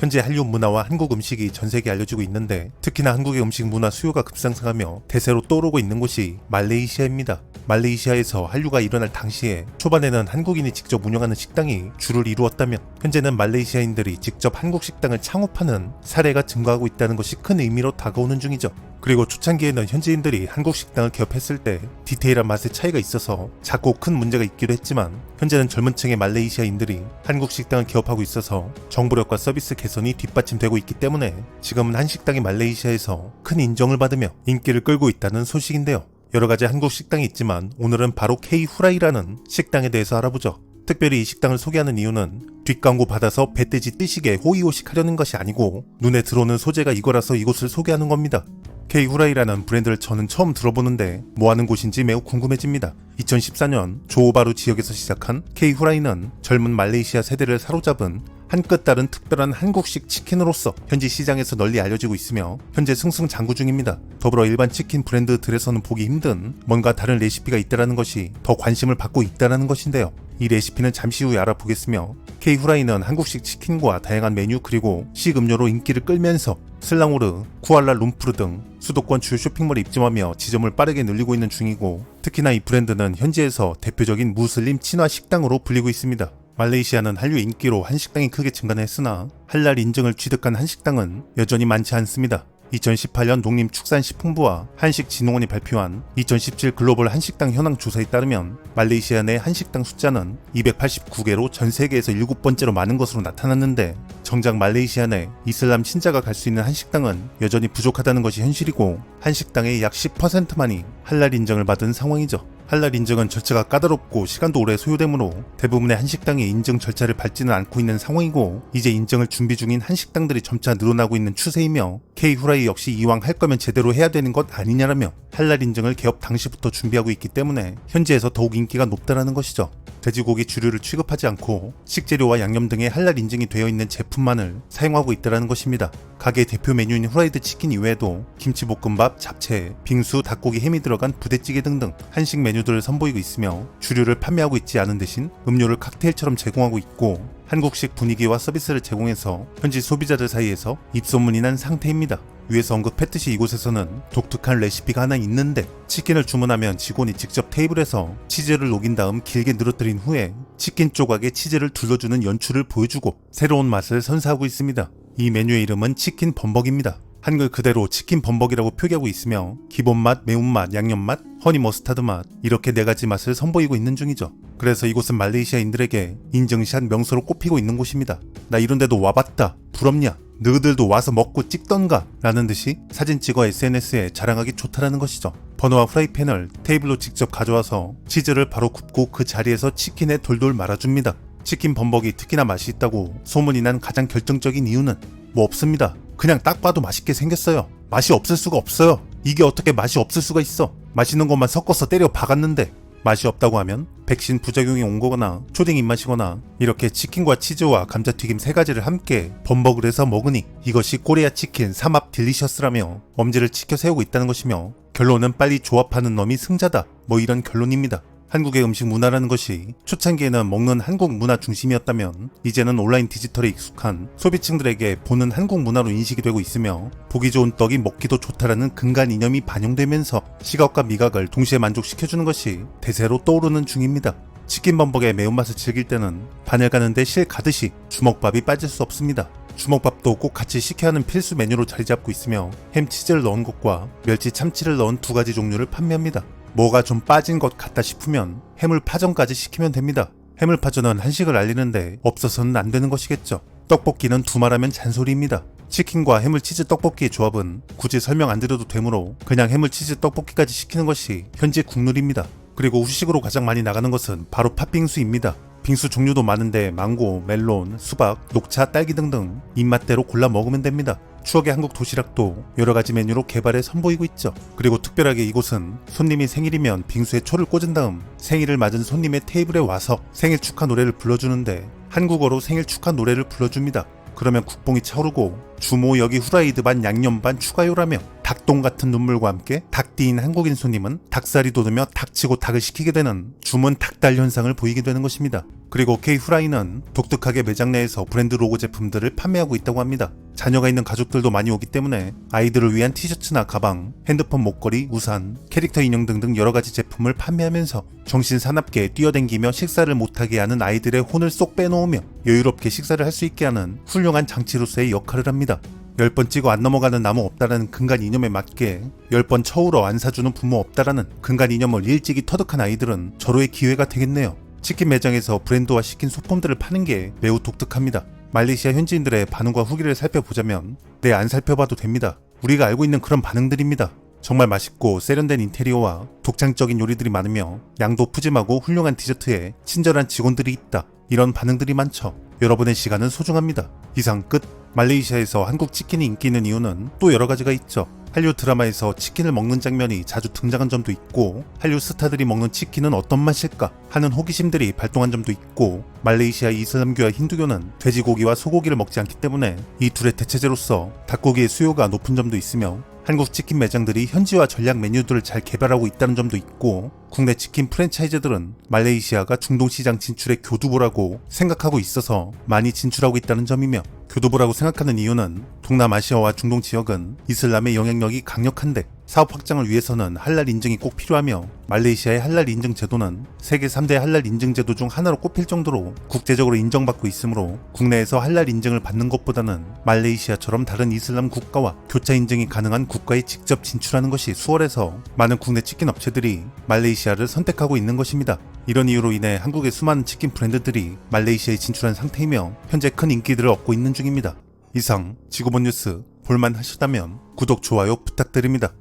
현재 한류 문화와 한국 음식이 전 세계에 알려지고 있는데 특히나 한국의 음식 문화 수요가 급상승하며 대세로 떠오르고 있는 곳이 말레이시아입니다. 말레이시아에서 한류가 일어날 당시에 초반에는 한국인이 직접 운영하는 식당이 주를 이루었다면 현재는 말레이시아인들이 직접 한국 식당을 창업하는 사례가 증가하고 있다는 것이 큰 의미로 다가오는 중이죠. 그리고 초창기에는 현지인들이 한국 식당을 개업했을 때 디테일한 맛의 차이가 있어서 작고 큰 문제가 있기도 했지만 현재는 젊은 층의 말레이시아인들이 한국 식당을 개업하고 있어서 정보력과 서비스 개선이 뒷받침되고 있기 때문에 지금은 한식당이 말레이시아에서 큰 인정을 받으며 인기를 끌고 있다는 소식인데요. 여러 가지 한국 식당이 있지만 오늘은 바로 K 후라이라는 식당에 대해서 알아보죠. 특별히 이 식당을 소개하는 이유는 뒷광고 받아서 배돼지 뜨시게 호의호식하려는 것이 아니고 눈에 들어오는 소재가 이거라서 이곳을 소개하는 겁니다. K 후라이라는 브랜드를 저는 처음 들어보는데 뭐 하는 곳인지 매우 궁금해집니다. 2014년 조오바루 지역에서 시작한 K 후라이는 젊은 말레이시아 세대를 사로잡은 한끗 다른 특별한 한국식 치킨으로서 현지 시장에서 널리 알려지고 있으며 현재 승승장구 중입니다. 더불어 일반 치킨 브랜드들에서는 보기 힘든 뭔가 다른 레시피가 있다라는 것이 더 관심을 받고 있다라는 것인데요. 이 레시피는 잠시 후에 알아보겠으며 K 후라이는 한국식 치킨과 다양한 메뉴 그리고 식 음료로 인기를 끌면서 슬랑오르, 쿠알라 룸푸르 등 수도권 주요 쇼핑몰에 입점하며 지점을 빠르게 늘리고 있는 중이고 특히나 이 브랜드는 현지에서 대표적인 무슬림 친화 식당으로 불리고 있습니다. 말레이시아는 한류 인기로 한식당이 크게 증가는 했으나 할랄 인증을 취득한 한식당은 여전히 많지 않습니다. 2018년 농림축산식품부와 한식진흥원이 발표한 2017 글로벌 한식당 현황 조사에 따르면 말레이시아 내 한식당 숫자는 289개로 전 세계에서 7번째로 많은 것으로 나타났는데 정작 말레이시아 내 이슬람 신자가 갈 수 있는 한식당은 여전히 부족하다는 것이 현실이고 한식당의 약 10%만이 할랄 인정을 받은 상황이죠. 할랄 인증은 절차가 까다롭고 시간도 오래 소요되므로 대부분의 한식당이 인증 절차를 밟지는 않고 있는 상황이고 이제 인증을 준비 중인 한식당들이 점차 늘어나고 있는 추세이며 K 후라이 역시 이왕 할 거면 제대로 해야 되는 것 아니냐라며 할랄 인증을 개업 당시부터 준비하고 있기 때문에 현지에서 더욱 인기가 높다라는 것이죠. 돼지고기 주류를 취급하지 않고 식재료와 양념 등의 할랄 인증이 되어 있는 제품만을 사용하고 있다는 것입니다. 가게 대표 메뉴인 후라이드 치킨 이외에도 김치볶음밥, 잡채, 빙수, 닭고기, 햄이 들어간 부대찌개 등등 한식 메뉴들을 선보이고 있으며 주류를 판매하고 있지 않은 대신 음료를 칵테일처럼 제공하고 있고 한국식 분위기와 서비스를 제공해서 현지 소비자들 사이에서 입소문이 난 상태입니다. 위에서 언급했듯이 이곳에서는 독특한 레시피가 하나 있는데 치킨을 주문하면 직원이 직접 테이블에서 치즈를 녹인 다음 길게 늘어뜨린 후에 치킨 조각에 치즈를 둘러주는 연출을 보여주고 새로운 맛을 선사하고 있습니다. 이 메뉴의 이름은 치킨 범벅입니다. 한글 그대로 치킨 범벅이라고 표기하고 있으며 기본 맛, 매운맛, 양념맛, 허니 머스타드 맛 이렇게 네 가지 맛을 선보이고 있는 중이죠. 그래서 이곳은 말레이시아인들에게 인증샷 명소로 꼽히고 있는 곳입니다. 나 이런 데도 와봤다. 부럽냐? 너희들도 와서 먹고 찍던가 라는 듯이 사진 찍어 SNS에 자랑하기 좋다라는 것이죠. 버너와 프라이팬을 테이블로 직접 가져와서 치즈를 바로 굽고 그 자리에서 치킨에 돌돌 말아줍니다. 치킨 범벅이 특히나 맛이 있다고 소문이 난 가장 결정적인 이유는 뭐 없습니다. 그냥 딱 봐도 맛있게 생겼어요. 맛이 없을 수가 없어요. 이게 어떻게 맛이 없을 수가 있어. 맛있는 것만 섞어서 때려 박았는데 맛이 없다고 하면 백신 부작용이 온 거거나 초딩 입맛이거나 이렇게 치킨과 치즈와 감자튀김 세 가지를 함께 범벅을 해서 먹으니 이것이 코리아 치킨 삼합 딜리셔스라며 엄지를 치켜 세우고 있다는 것이며 결론은 빨리 조합하는 놈이 승자다 뭐 이런 결론입니다. 한국의 음식 문화라는 것이 초창기에는 먹는 한국 문화 중심이었다면 이제는 온라인 디지털에 익숙한 소비층들에게 보는 한국 문화로 인식이 되고 있으며 보기 좋은 떡이 먹기도 좋다라는 근간 이념이 반영되면서 시각과 미각을 동시에 만족시켜주는 것이 대세로 떠오르는 중입니다. 치킨 범벅의 매운맛을 즐길 때는 바늘 가는데 실 가듯이 주먹밥이 빠질 수 없습니다. 주먹밥도 꼭 같이 시켜야 하는 필수 메뉴로 자리 잡고 있으며 햄 치즈를 넣은 것과 멸치 참치를 넣은 두 가지 종류를 판매합니다. 뭐가 좀 빠진 것 같다 싶으면 해물파전까지 시키면 됩니다. 해물파전은 한식을 알리는데 없어서는 안 되는 것이겠죠. 떡볶이는 두말하면 잔소리입니다. 치킨과 해물치즈 떡볶이의 조합은 굳이 설명 안 드려도 되므로 그냥 해물치즈 떡볶이까지 시키는 것이 현재 국룰입니다. 그리고 후식으로 가장 많이 나가는 것은 바로 팥빙수입니다. 빙수 종류도 많은데 망고, 멜론, 수박, 녹차, 딸기 등등 입맛대로 골라 먹으면 됩니다. 추억의 한국 도시락도 여러 가지 메뉴로 개발해 선보이고 있죠. 그리고 특별하게 이곳은 손님이 생일이면 빙수에 초를 꽂은 다음 생일을 맞은 손님의 테이블에 와서 생일 축하 노래를 불러주는데 한국어로 생일 축하 노래를 불러줍니다. 그러면 국뽕이 차오르고 주모 여기 후라이드 반 양념 반 추가요라며 닭똥 같은 눈물과 함께 닭띠인 한국인 손님은 닭살이 돋으며 닥치고 닭을 시키게 되는 주문 닭달 현상을 보이게 되는 것입니다. 그리고 K 후라이는 독특하게 매장 내에서 브랜드 로고 제품들을 판매하고 있다고 합니다. 자녀가 있는 가족들도 많이 오기 때문에 아이들을 위한 티셔츠나 가방, 핸드폰 목걸이, 우산, 캐릭터 인형 등등 여러 가지 제품을 판매하면서 정신 사납게 뛰어댕기며 식사를 못하게 하는 아이들의 혼을 쏙 빼놓으며 여유롭게 식사를 할 수 있게 하는 훌륭한 장치로서의 역할을 합니다. 10번 찍어 안 넘어가는 나무 없다라는 근간 이념에 맞게 10번 처울어 안 사주는 부모 없다라는 근간 이념을 일찍이 터득한 아이들은 절호의 기회가 되겠네요. 치킨 매장에서 브랜드화 시킨 소품들을 파는 게 매우 독특합니다. 말레이시아 현지인들의 반응과 후기를 살펴보자면 네 안 살펴봐도 됩니다. 우리가 알고 있는 그런 반응들입니다. 정말 맛있고 세련된 인테리어와 독창적인 요리들이 많으며 양도 푸짐하고 훌륭한 디저트에 친절한 직원들이 있다. 이런 반응들이 많죠. 여러분의 시간은 소중합니다. 이상 끝. 말레이시아에서 한국 치킨이 인기 있는 이유는 또 여러 가지가 있죠. 한류 드라마에서 치킨을 먹는 장면이 자주 등장한 점도 있고 한류 스타들이 먹는 치킨은 어떤 맛일까 하는 호기심들이 발동한 점도 있고 말레이시아 이슬람교와 힌두교는 돼지고기와 소고기를 먹지 않기 때문에 이 둘의 대체제로서 닭고기의 수요가 높은 점도 있으며 한국 치킨 매장들이 현지화 전략 메뉴들을 잘 개발하고 있다는 점도 있고 국내 치킨 프랜차이즈들은 말레이시아가 중동 시장 진출의 교두보라고 생각하고 있어서 많이 진출하고 있다는 점이며 교두보라고 생각하는 이유는 동남아시아와 중동 지역은 이슬람의 영향력이 강력한데 사업 확장을 위해서는 할랄 인증이 꼭 필요하며 말레이시아의 할랄 인증 제도는 세계 3대 할랄 인증 제도 중 하나로 꼽힐 정도로 국제적으로 인정받고 있으므로 국내에서 할랄 인증을 받는 것보다는 말레이시아처럼 다른 이슬람 국가와 교차 인증이 가능한 국가에 직접 진출하는 것이 수월해서 많은 국내 치킨 업체들이 말레이시아를 선택하고 있는 것입니다. 이런 이유로 인해 한국의 수많은 치킨 브랜드들이 말레이시아에 진출한 상태이며 현재 큰 인기들을 얻고 있는 중입니다. 이상 지구본 뉴스 볼만 하셨다면 구독, 좋아요 부탁드립니다.